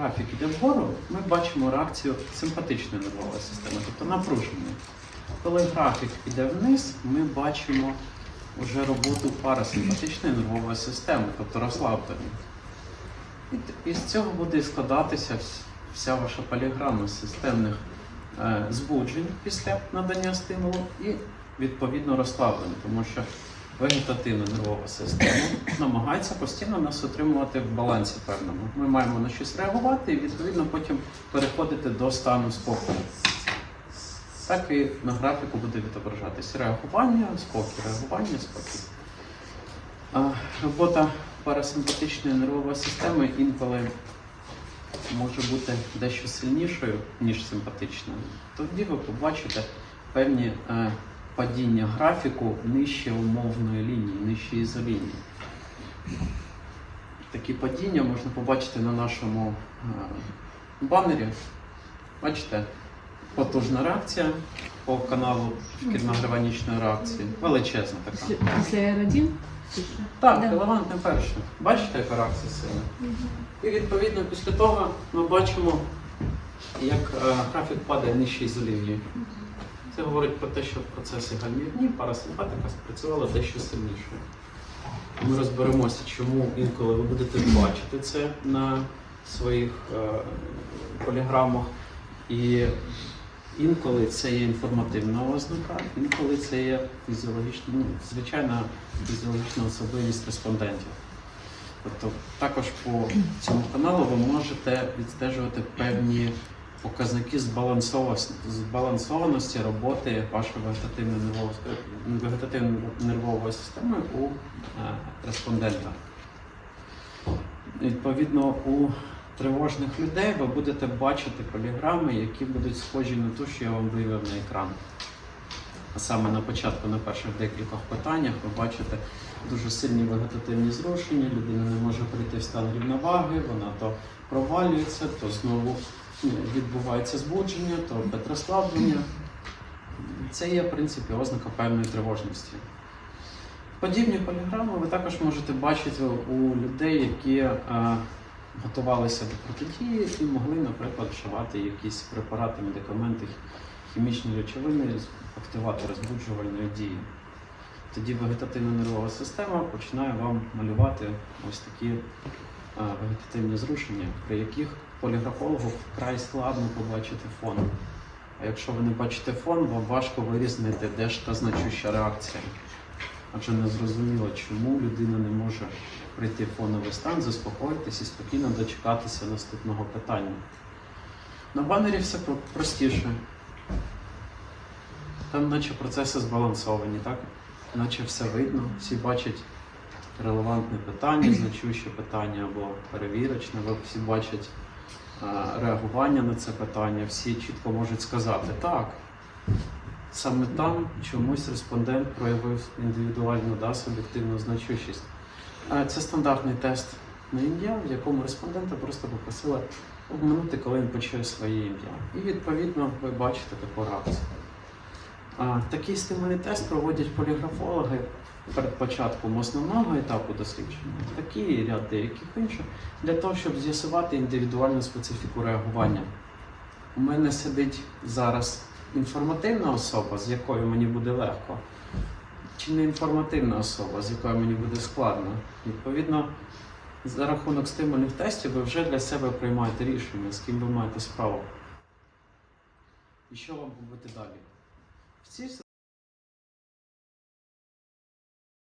графік йде вгору, ми бачимо реакцію симпатичної нервової системи, тобто напруженої. Коли графік йде вниз, ми бачимо вже роботу парасимпатичної нервової системи, тобто розслабленої. І із цього буде складатися вся ваша поліграма системних е, збуджень після надання стимулу і відповідно розслаблення, тому що вегетативна нервова система намагається постійно нас утримувати в балансі певному. Ми маємо на щось реагувати і відповідно потім переходити до стану спокою. Так і на графіку буде відображатись реагування, спокій, реагування, спокій. Робота парасимпатичної нервової системи інколи може бути дещо сильнішою, ніж симпатична. Тоді ви побачите певні е, падіння графіку нижче умовної лінії, нижче ізолінії. Такі падіння можна побачити на нашому е, банері. Бачите, потужна реакція по каналу шкірно-граванічної реакції. Величезна така. Після, після R1? Так, Да. релевантне перше. Бачите, яка реакція сильна? І відповідно після того ми бачимо, як е, графік падає нижче ізолінії. Це говорить про те, що процеси гальмівні, парасимпатика спрацювала дещо сильніше. Ми розберемося, чому інколи ви будете бачити це на своїх е, поліграмах. І інколи це є інформативна ознака, інколи це є фізіологічна, ну, звичайна фізіологічна особливість респондентів. Тобто також по цьому каналу ви можете відстежувати певні показники збалансованості, роботи вашої вегетативної нервової, системи у е, респондента. Відповідно, у тривожних людей ви будете бачити поліграми, які будуть схожі на ту, що я вам вивів на екран. А саме на початку, на перших декількох питаннях, ви бачите дуже сильні вегетативні зрушення, людина не може прийти в стан рівноваги, вона то провалюється, то знову відбувається збудження, то опять. Це є, в принципі, ознака певної тривожності. Подібні поліграми ви також можете бачити у людей, які е, готувалися до протидії і могли, наприклад, вживати якісь препарати, медикаменти, хімічні речовини, активатори збуджувальної дії. Тоді вегетативна нервова система починає вам малювати ось такі вегетативні зрушення, при яких поліграфологу вкрай складно побачити фон. А якщо ви не бачите фон, вам важко вирізнити, де ж та значуща реакція. Адже не зрозуміло, чому людина не може прийти в фоновий стан, заспокоїтися і спокійно дочекатися наступного питання. На банері все простіше. Там наче процеси збалансовані, так? Наче все видно, всі бачать релевантне питання, значуще питання або перевірочне, або всі бачать реагування на це питання, всі чітко можуть сказати, так, саме там чомусь респондент проявив індивідуальну да, суб'єктивну значущість. Це стандартний тест на ім'я, в якому респондента просто попросили обминути, коли він почує своє ім'я. І відповідно ви бачите таку реакцію. Такий стимульний тест проводять поліграфологи перед початком основного етапу дослідження, такий ряд деяких інших, для того, щоб з'ясувати індивідуальну специфіку реагування. У мене сидить зараз інформативна особа, з якою мені буде легко, чи не інформативна особа, з якою мені буде складно. Відповідно, за рахунок стимульних тестів ви вже для себе приймаєте рішення, з ким ви маєте справу. І що вам робити далі? В цій